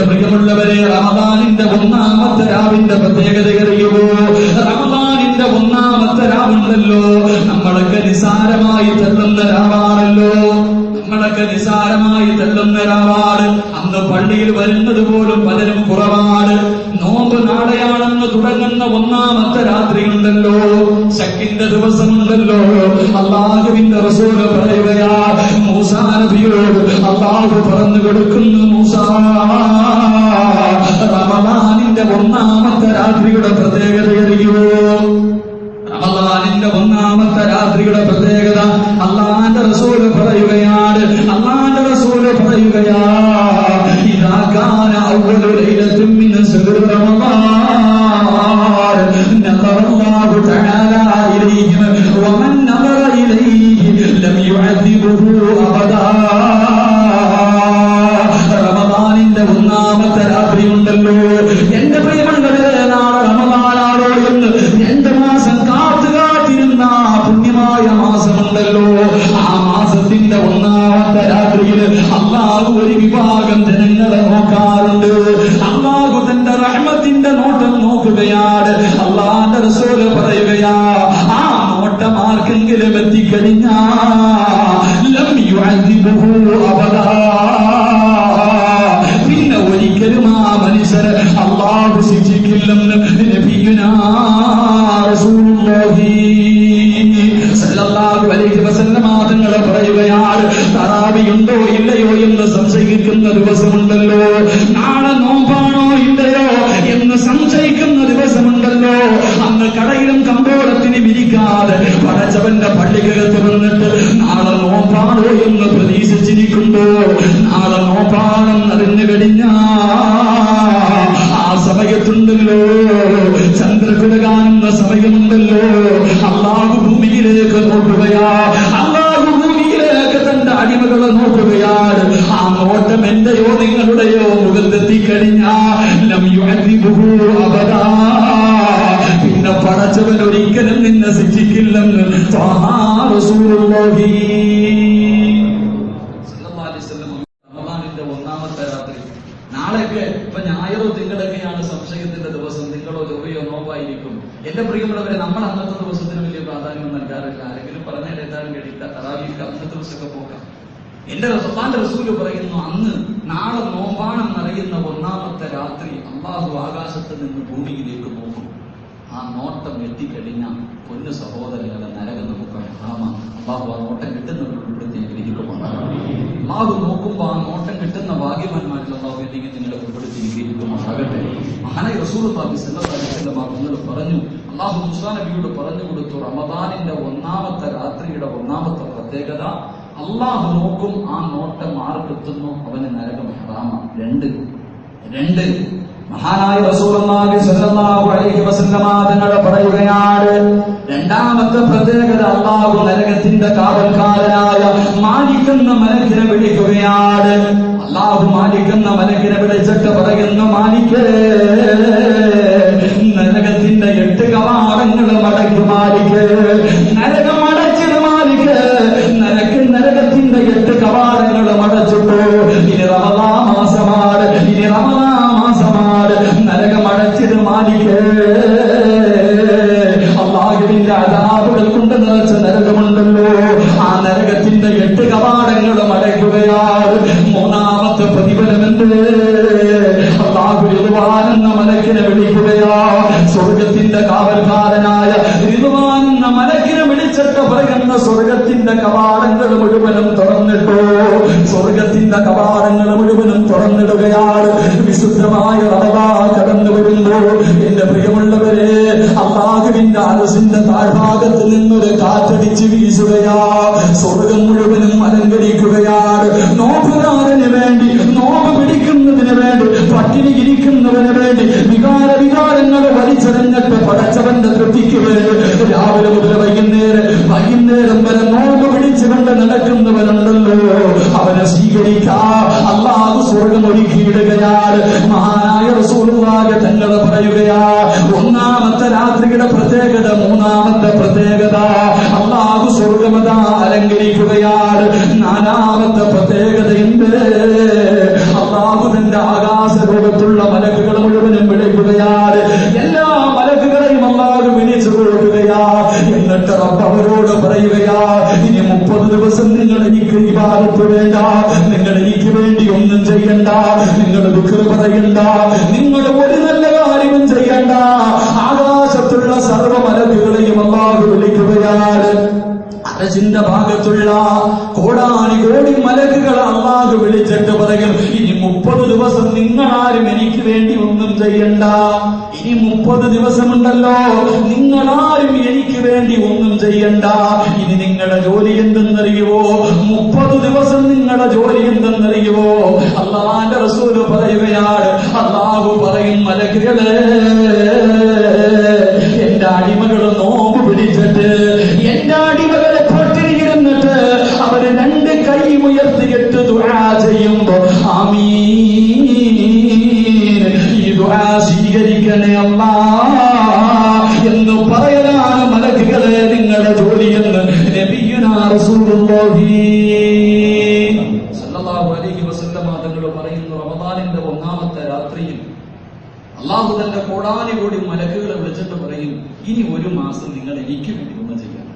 എന്റെ പ്രിയമുള്ളവരെ റമദാനിന്റെ ഒന്നാമത്തെ രാവിന്റെ പ്രത്യേകത അറിയുമോ റമദാനിന്റെ ഒന്നാമത്തെ രാവുണ്ടല്ലോ. നമ്മളൊക്കെ നിസാരമായി തള്ളുന്ന രാവാണല്ലോ. നമ്മളൊക്കെ നിസാരമായി തള്ളുന്ന രാവാണ്. അന്ന് പള്ളിയിൽ വരുന്നത് പോലും പലരും കുറവാണ്. നോമ്പ് നാളെയാണെന്ന് തുടങ്ങുന്ന ഒന്നാമത്തെ രാത്രി ഉണ്ടല്ലോ ശക്തിന്റെ ദിവസം ഉണ്ടല്ലോ അള്ളാഹുവിന്റെ റസൂൽ പറയുകയാ മൂസാ നബിയോട് അള്ളാഹു പറഞ്ഞു കൊടുക്കുന്നു മൂസാ. ഒന്നാമത്തെ രാത്രിയുടെ പ്രത്യേകത അറിയുമോ റമദാനിന്റെ ഒന്നാമത്തെ രാത്രിയുടെ പ്രത്യേകത നോക്കുകയാണ് അള്ളാന്റെ റസൂൽ പറയുകയാ ആ നോട്ടം ആർക്കെങ്കിലും എത്തിക്കഴിഞ്ഞാ പിന്നെ ഒരിക്കലും ആ മനുഷ്യര് അള്ളാഹു ശിക്ഷിക്കില്ലെന്ന് പറയുകയാണ് തറാവിയുണ്ടോ ഇല്ലയോ എന്ന് സംശയിക്കുന്ന ദിവസമുണ്ടല്ലോ. പടച്ചവന്റെ പള്ളിക്കകത്ത് വന്നിട്ട് നാളെ നോമ്പാണോ എന്ന് പ്രതീക്ഷിച്ചിരിക്കുമ്പോ നാളെ നോമ്പാണെന്ന് അറിഞ്ഞു കഴിഞ്ഞാ ആ സമയത്തുണ്ടല്ലോ. ചന്ദ്രകുല കാണുന്ന സമയമുണ്ടല്ലോ. അള്ളാഹു ഭൂമിയിലേക്ക് നോക്കുകയാ അള്ളാഹു ഭൂമിയിലേക്ക് തന്റെ അടിമകളെ നോക്കുകയാണ് ആ നോട്ടം എന്റെയോ നിങ്ങളുടെയോ മുഖത്തെത്തിക്കഴിഞ്ഞാ ലം യുഅദ്ദിബുഹു അബദാ. പിന്നെ പടച്ചവൻ ഒരിക്കലും നിന്നെ ശിക്ഷിക്കില്ലെന്ന്. റമദാനിന്റെ ഒന്നാമത്തെ രാത്രി. നാളെയൊക്കെ ഇപ്പൊ ഞായറോ തിങ്കളൊക്കെയാണ് സംശയത്തിന്റെ ദിവസം. നിങ്ങളോ ജോലിയോ നോവായിരിക്കും എന്റെ പ്രിയമുള്ളവരെ നമ്മൾ അന്നത്തെ ദിവസത്തിന് വലിയ പ്രാധാന്യം നൽകാറില്ല. ആരെങ്കിലും പറഞ്ഞാൽ എന്തായാലും കഴിയില്ല തറാവിക്ക് അന്നത്തെ ദിവസമൊക്കെ പോകാം. എന്റെ റസൂലാന്റെ റസൂൽ പറയുന്നു അന്ന് നാളെ നോമ്പാണെന്നറിയുന്ന ഒന്നാമത്തെ രാത്രി അള്ളാഹു ആകാശത്ത് നിന്ന് ഭൂമിയിലേക്ക് നോക്കും ആ നോട്ടം എത്തിക്കഴിഞ്ഞ പൊന്നു സഹോദരങ്ങളെ നരകം നമുക്ക് ഹറാമാണ് അള്ളാഹു ആ നോട്ടം കിട്ടുന്നവരുടെ ഉൾപ്പെടുത്തി അനുഗ്രഹിക്കുമാറാണ് അള്ളാഹു നോക്കുമ്പോൾ ആ നോട്ടം കിട്ടുന്ന ഭാഗ്യവാന്മാരിൽ അള്ളാഹു അല്ലെങ്കിൽ നിങ്ങളെ ഉൾപ്പെടുത്തി അനുഗ്രഹിക്കുമാറാകട്ടെ അങ്ങനെ റസൂൽ ബാബി സല്ലാസിന്റെ നിങ്ങൾ പറഞ്ഞു അള്ളാഹു മുസാ നബിയോട് പറഞ്ഞു കൊടുത്തു റമദാനിന്റെ ഒന്നാമത്തെ രാത്രിയുടെ ഒന്നാമത്തെ പ്രത്യേകത അള്ളാഹു നോക്കും ആ നോട്ടം ആർക്കെത്തുന്നു? അവന് നരകം ഹറാമാണ്. രണ്ട്. രണ്ട്. മഹാനായ റസൂലുള്ളാഹി സ്വല്ലല്ലാഹു അലൈഹി വസല്ലമ തങ്ങൾ പറയുകയാണ് രണ്ടാമത്തെ പ്രത്യേകത അള്ളാഹു നരകത്തിന്റെ കാവൽക്കാരനായ മാലിക്കുന്ന മലക്കിനെ വിളിക്കുകയാണ്. അള്ളാഹു മാലിക്കുന്ന മലക്കിനെ വിളിച്ചിട്ട് പറയുന്നു മാലിക്കേ നരകത്തിന്റെ എട്ട് കവാടങ്ങൾ മടക്കി മാലിക്ക്. മൂന്നാമത്തെ പ്രതിഫലമെന്ത്? അള്ളാഹു ഋതുവാനെന്ന മലക്കിനെ വിളിക്കുകയാ. സ്വർഗത്തിന്റെ കാവൽക്കാരനായ ഋതുവാനെന്ന മലക്കിനെ വിളിച്ചിട്ട് പറയുന്ന സ്വർഗത്തിന്റെ കവാടങ്ങൾ മുഴുവനും തുറന്നിട്ടു. സ്വർഗത്തിന്റെ കവാടങ്ങൾ മുഴുവനും തുറന്നിടുകയാണ്. വിശുദ്ധമായ റമദാ കടന്നു വരുന്നു. എന്റെ പ്രിയമുള്ളവരെ അള്ളാഹുവിന്റെ അരസിന്റെ താഴ്ഭാഗത്ത് നിന്നൊരു കാറ്റടിച്ച് വീശുകയാ. സ്വർഗം മുഴുവനും പട്ടിണി ഇരിക്കുന്നവന് വേണ്ടി വികാര വികാരങ്ങൾ വലിച്ചെറിഞ്ഞിട്ട് പടച്ചവന്റെ തൃപ്തിക്ക് വേണ്ടി രാവിലെ മുതൽ വൈകുന്നേരം വൈകുന്നേരം വരെ നോമ്പ് പിടിച്ചുകൊണ്ട് നടക്കുന്നവനുണ്ടല്ലോ. അവനെ സ്വീകരിക്കാ. അല്ലാതെ സ്വർഗം ഒരുക്കിയിടുകയാണ് മഹാനായ റസൂലുള്ളാഹി തങ്ങൾ പറയുകയാ ഒന്നാമത്തെ രാത്രിയുടെ പ്രത്യേകത മൂന്നാമത്തെ പ്രത്യേകത. അള്ളാഹു സ്വർഗമത അലങ്കരിക്കുകയാണ് നാലാമത്തെ പ്രത്യേകത എന്ത്? അള്ളാഹു തന്റെ ആകാശ ലോകത്തുള്ള മലക്കുകൾ മുഴുവനും വിളിക്കുകയാണ് എല്ലാ മലക്കുകളെയും അള്ളാഹു വിളിച്ചു കൊടുക്കുകയാ. എന്നിട്ട് അവരോട് പറയുകയാ ഇനി മുപ്പത് ദിവസം നിങ്ങൾ എനിക്ക് ഇബാദത്ത് വേണ്ട. നിങ്ങൾ എനിക്ക് വേണ്ടി ഒന്നും ചെയ്യണ്ട. നിങ്ങൾ ദുഃഖം പറയണ്ട. നിങ്ങൾ ഒരു നല്ല കാര്യവും ചെയ്യണ്ട. ആകാശത്തുള്ള സർവ മലക്കുകളെയും അള്ളാഹു വിളിക്കുകയാണ് അരജിന്റെ ഭാഗത്തുള്ള കോടാനി കോടി മലക്കുകൾ അള്ളാഹു വിളിച്ചിട്ട് പറയും ഇനി മുപ്പത് ദിവസം നിങ്ങൾ ആരും എനിക്ക് വേണ്ടി ഒന്നും ചെയ്യണ്ട. ഇനി മുപ്പത് ദിവസമുണ്ടല്ലോ നിങ്ങളാരും എനിക്ക് വേണ്ടി ഒന്നും ചെയ്യണ്ട. ഇനി നിങ്ങളുടെ ജോലി എന്തെന്നറിയുവോ? മുപ്പത് ദിവസം നിങ്ങളുടെ ജോലി എന്തെന്നറിയുവോ? അള്ളാന്റെ റസൂൽ പറയുകയാണ് അള്ളാഹു പറയും മലക്കുകളെ ഉയർത്തിയിട്ട് ദുആ ചെയ്യുമ്പോ ആമീൻ ഈ ദുആ സ്വീകരിക്കണേ അല്ലാ എന്ന് പറയലാണ് മലക്കുകളെ നിങ്ങളുടെ ജോലിയെന്ന് നബിയുനാ റസൂലുള്ളാഹി. സല്ലല്ലാഹു അലൈഹി വസല്ലം തങ്ങൾ പറയുന്നു റമദാനിന്റെ ഒന്നാമത്തെ രാത്രിയിൽ അള്ളാഹു തന്റെ കോടാനി കോടി മലക്കുകളെ വിളിച്ചിട്ട് പറയും ഇനി ഒരു മാസം നിങ്ങൾ എനിക്ക് വേണ്ടി ഒന്ന് ചെയ്യണം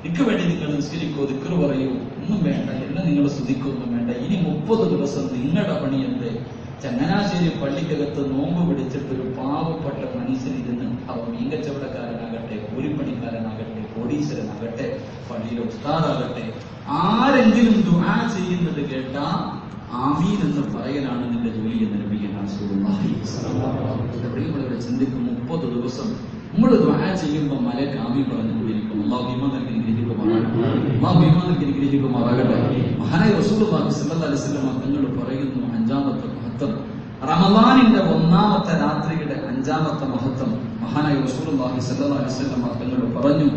എനിക്ക് വേണ്ടി നിങ്ങൾ നിസ്കരിക്കോ ദിക്കർ പറയൂ. ഒന്നും വേണ്ട എന്നെ നിങ്ങൾ സ്തുതിക്കൊന്നും വേണ്ട. ഇനി മുപ്പത് ദിവസം നിങ്ങളുടെ പണി എന്ത്? ചങ്ങനാശ്ശേരി പള്ളിക്കകത്ത് നോമ്പ് പിടിച്ചിട്ട് ഒരു പാവപ്പെട്ട മനുഷ്യനിരുന്ന് അവൻ മീങ്കച്ചവടക്കാരനാകട്ടെ കൂലിപ്പണിക്കാരനാകട്ടെ കോടീശ്വരനാകട്ടെ പള്ളിയിലെ ഉസ്താദാകട്ടെ ആരെങ്കിലും ദുആ ചെയ്യുന്നത് കേട്ടാ ആമീൻ എന്ന് പറയലാണ് നിന്റെ ജോലി എന്ന് പ്രിയമുള്ളവരെ ചിന്തിക്കും മുപ്പത് ദിവസം നമ്മൾ ദുആ ചെയ്യുമ്പോൾ മലക്ക് ആമീൻ പറഞ്ഞുകൊണ്ടിരിക്കും അള്ളാഹു അനുഗ്രഹിക്കുമാറാകട്ടെ അള്ളാഹു ഈമാൻ മഹാനായ റസൂലുള്ളാഹി സ്വല്ലല്ലാഹു അലൈഹി വസല്ലം തങ്ങൾ പറയുന്നു അഞ്ചാമത്തെ മഹത്വം. റമദാനിന്റെ ഒന്നാമത്തെ രാത്രിയുടെ അഞ്ചാമത്തെ മഹത്വം മഹാനായ റസൂലുള്ളാഹി സ്വല്ലല്ലാഹു അലൈഹി വസല്ലം തങ്ങൾ പറഞ്ഞു.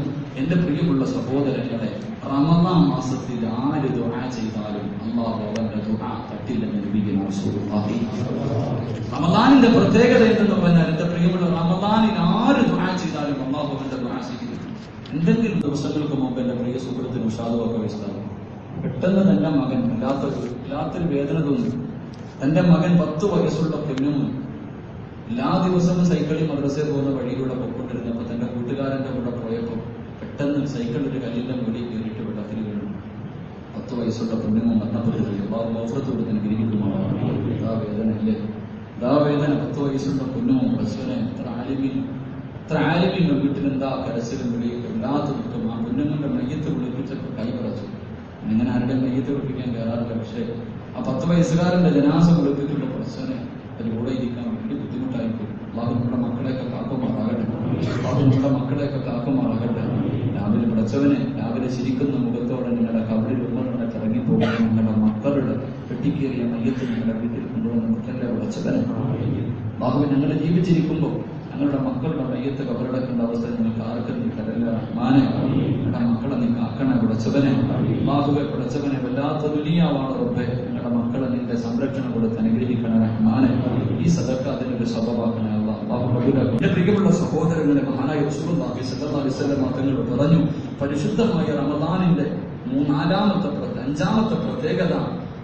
എന്റെ പ്രിയമുള്ള സഹോദരങ്ങളെ റമദാൻ മാസത്തിൽ ആര് ദുആ ചെയ്താലും അള്ളാഹു അവന്റെ ദുആ തട്ടില്ലെന്ന് നബിയാണ് റസൂലുള്ളാഹി. റമദാനിന്റെ പ്രത്യേകത എന്തെന്ന് പറഞ്ഞാൽ എന്റെ പ്രിയമുള്ള റമദാനിൽ ആര് ദുആ ചെയ്താലും അള്ളാഹു സ്വീകരിക്കും എന്തെങ്കിലും ദിവസങ്ങൾക്ക് മുമ്പ് എന്റെ പ്രിയ സുഹൃത്തിന് ഉഷാദുവൊക്കെ വെച്ചതാണ് പെട്ടെന്ന് തന്റെ മകൻ വല്ലാത്തൊരു വല്ലാത്തൊരു വേദന തോന്നി. തന്റെ മകൻ പത്ത് വയസ്സുള്ള പെണ്ണും എല്ലാ ദിവസവും സൈക്കിളിൽ മദ്രസയിൽ പോകുന്ന വഴിയിലൂടെ പൊക്കൊണ്ടിരുന്നപ്പോ തന്റെ കൂട്ടുകാരന്റെ കൂടെ പോയപ്പോ പെട്ടെന്ന് സൈക്കിളിന്റെ കല്ലിന്റെ മുകളിൽ കയറിയിട്ട് വെള്ളത്തിൽ വീണു. പത്ത് വയസ്സുള്ള പെണ്ണുങ്ങൾ മരണപ്പെട്ടിട്ടില്ല ബാബു ഓഫറത്ത് കൊടുത്തിന് ഗിരിക്കുമാറാണ് ഇതാ വേദന ഇല്ലേ ഇതാ വേദന. പത്ത് വയസ്സുള്ള പെണ്ണുമോ ബസ്വനെ എത്ര ആലിമീൻ എത്ര ആരെങ്കിലും വീട്ടിൽ എന്താ കരച്ചിലും വിളിയും ഇല്ലാത്ത ദുഃഖം ആ പെണ്ണുങ്ങളുടെ മയ്യത്ത് വിളിപ്പിച്ചപ്പോൾ കൈ പറച്ചു. അങ്ങനെ ആരുടെ മയ്യത്ത് വിളിപ്പിക്കാൻ കയറാറില്ല. പക്ഷേ ആ പത്ത് വയസ്സുകാരന്റെ ജനാസ വിളിപ്പിച്ചുള്ള പ്രശ്നം അതിൽ കൂടെ ഇരിക്കാൻ വലിയ ബുദ്ധിമുട്ടായിരിക്കും അള്ളാഹു നമ്മുടെ മക്കളെയൊക്കെ കാക്കുമാറാകട്ടെ. അള്ളാഹു നമ്മുടെ മക്കളെയൊക്കെ കാക്കുമാറാകട്ടെ. രാവിലെ പഠിച്ചവനെ രാവിലെ ചിരിക്കുന്ന മുഖത്തോടെ നിങ്ങളുടെ കബറിൽ ഉമ്മകളുടെ ഇറങ്ങിപ്പോകുന്ന നിങ്ങളുടെ മക്കളുടെ വെട്ടിക്കേറിയ മയ്യത്ത് നിങ്ങളുടെ വീട്ടിൽ കൊണ്ടുവന്ന മുറ്റന്റെ വിളച്ചവനെ ബാഹു ഞങ്ങൾ ജീവിച്ചിരിക്കുമ്പോൾ ഞങ്ങളുടെ മക്കളുടെ മയ്യത്ത് കബറടക്കേണ്ട അവസ്ഥ നിങ്ങൾക്ക് ആർക്കും നീ മാനെ ഞങ്ങളുടെ മക്കളെ നീ കാക്കണേ പിടച്ചവനെ ബാഹുവെ പിടച്ചവനെ വല്ലാത്ത ദുനിയാവാണ് റബ്ബെ. ഞങ്ങളുടെ മക്കളെ നിന്റെ സംരക്ഷണം കൊടുത്ത് അനുഗ്രഹിക്കണേ മാനെ ഈ സദക്ക അതിനൊരു സ്വഭാവമാക്കണേ. എന്റെ പ്രിയമുള്ള സഹോദരങ്ങളെ മഹാനായ റസൂലുള്ളാഹി സ്വല്ലല്ലാഹു അലൈഹി വസല്ലം പറഞ്ഞു. പരിശുദ്ധമായ റമദാനിന്റെ മൂന്നാലാമത്തെ അഞ്ചാമത്തെ പ്രത്യേകത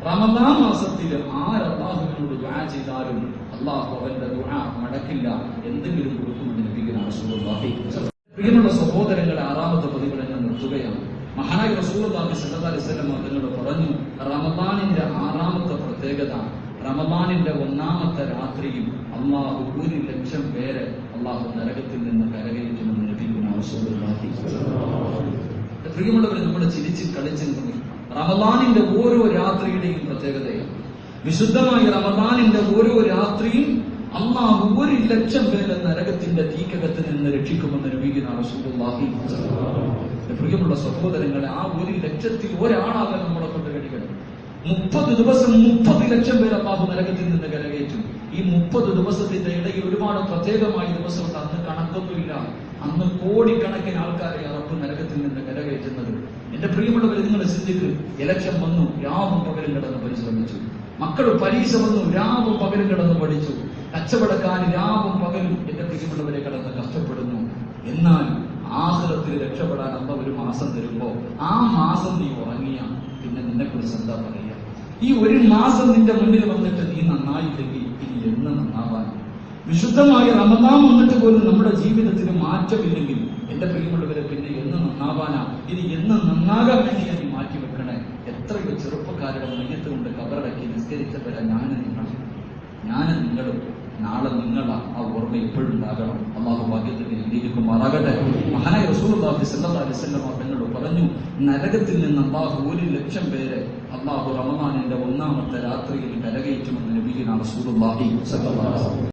റമദാൻ മാസത്തിൽ ആര് അള്ളാഹുവിനോട് ദുആ ചെയ്താലും അള്ളാഹു അവന്റെ ദുആ മടക്കില്ല. എന്തെങ്കിലും കൊടുക്കുമെന്ന് ലഭിക്കുന്ന ആവശ്യമുള്ള സഹോദരങ്ങളെ ആറാമത്തെ പതിവിൽ ഞാൻ നിർത്തുകയാണ്. മഹാനായ അലൈഹി വസല്ലം തങ്ങൾ പറഞ്ഞു റമദാനിന്റെ ആറാമത്തെ പ്രത്യേകത റമദാനിന്റെ ഒന്നാമത്തെ രാത്രിയും അള്ളാഹു ഒരു ലക്ഷം പേരെ അള്ളാഹു നരകത്തിൽ നിന്ന് കരകയറ്റുമെന്ന് ലഭിക്കുന്ന പ്രിയമുള്ളവരെ നമ്മൾ ചിരിച്ച് കളിച്ച് നിന്നു റമദാനിന്റെ ഓരോ രാത്രിയുടെയും പ്രത്യേകതയാണ് വിശുദ്ധമായ റമദാനിന്റെ ഓരോ രാത്രിയും അള്ളാഹു ഒരു ലക്ഷം പേരെ നരകത്തിന്റെ തീക്കകത്ത് നിന്ന് രക്ഷിക്കുമെന്ന് രൂപീകരണ റസൂലുള്ളാഹി പ്രിയമുള്ള സഹോദരങ്ങളെ ആ ഒരു ലക്ഷത്തിൽ ഒരാളാകാൻ നമ്മളെ കൊണ്ട് കഴിക്കണം. മുപ്പത് ദിവസം മുപ്പത് ലക്ഷം പേർ അള്ളാഹു നരകത്തിൽ നിന്ന് കരകയറ്റും. ഈ മുപ്പത് ദിവസത്തിന്റെ ഇടയിൽ ഒരുപാട് പ്രത്യേകമായ ദിവസമുണ്ട്. അന്ന് കണക്കൊന്നുമില്ല. അന്ന് കോടിക്കണക്കിന് ആൾക്കാരെ അറബ് നരകത്തിൽ നിന്ന് കരകയറ്റുന്നത്. എന്റെ പ്രിയമുള്ളവർ നിങ്ങൾ ചിന്തിക്ക് ഇലക്ഷൻ വന്നു രാവും പകലും കിടന്ന് പരിശ്രമിച്ചു. മക്കൾ പരീക്ഷ വന്നു രാവും പകലും കിടന്ന് പഠിച്ചു. കച്ചവടക്കാർ രാവും പകലും എന്റെ പ്രിയമുള്ളവരെ കിടന്ന് കഷ്ടപ്പെടുന്നു. എന്നാൽ ആഹ്ലത്തിൽ രക്ഷപ്പെടാൻ അമ്മ ഒരു മാസം തരുമ്പോ ആ മാസം നീ ഉറങ്ങിയ പിന്നെ നിന്നെ കുറിച്ച് എന്താ പറയുക ഈ ഒരു മാസം നിന്റെ മുന്നിൽ വന്നിട്ട് നീ നന്നായില്ലെങ്കിൽ ഇനി എന്ന് നന്നാവാൻ വിശുദ്ധമായ റമദാൻ വന്നിട്ട് പോലും നമ്മുടെ ജീവിതത്തിന് മാറ്റമില്ലെങ്കിൽ എന്റെ പ്രിയമുള്ളവരെ പിന്നെ എന്ന് നന്നാവാനാ? ഇനി എന്ന് നന്നാകാൻ വേണ്ടി ഞാൻ മാറ്റി വെക്കണേ? എത്രയോ ചെറുപ്പക്കാരുടെ മയ്യത്ത് കൊണ്ട് കബറടക്കി നിസ്കരിച്ചവരാ ഞാൻ നിങ്ങൾ ഞാൻ നിങ്ങളും. നാളെ നിങ്ങളാ ആ ഓർമ്മ ഇപ്പോഴും ഉണ്ടാകണം. അള്ളാഹു ഭാഗ്യത്തിന് എഴുതിയിരിക്കുമാറാകട്ടെ മഹാനായ അലൈഹി വസല്ലം തങ്ങൾ പറഞ്ഞു നരകത്തിൽ നിന്ന് അള്ളാഹു ഒരു ലക്ഷം പേരെ അള്ളാഹു റമദാനിന്റെ ഒന്നാമത്തെ രാത്രിയിൽ കരകയറ്റുമെന്ന് ലഭിക്കുന്ന വസല്ലം.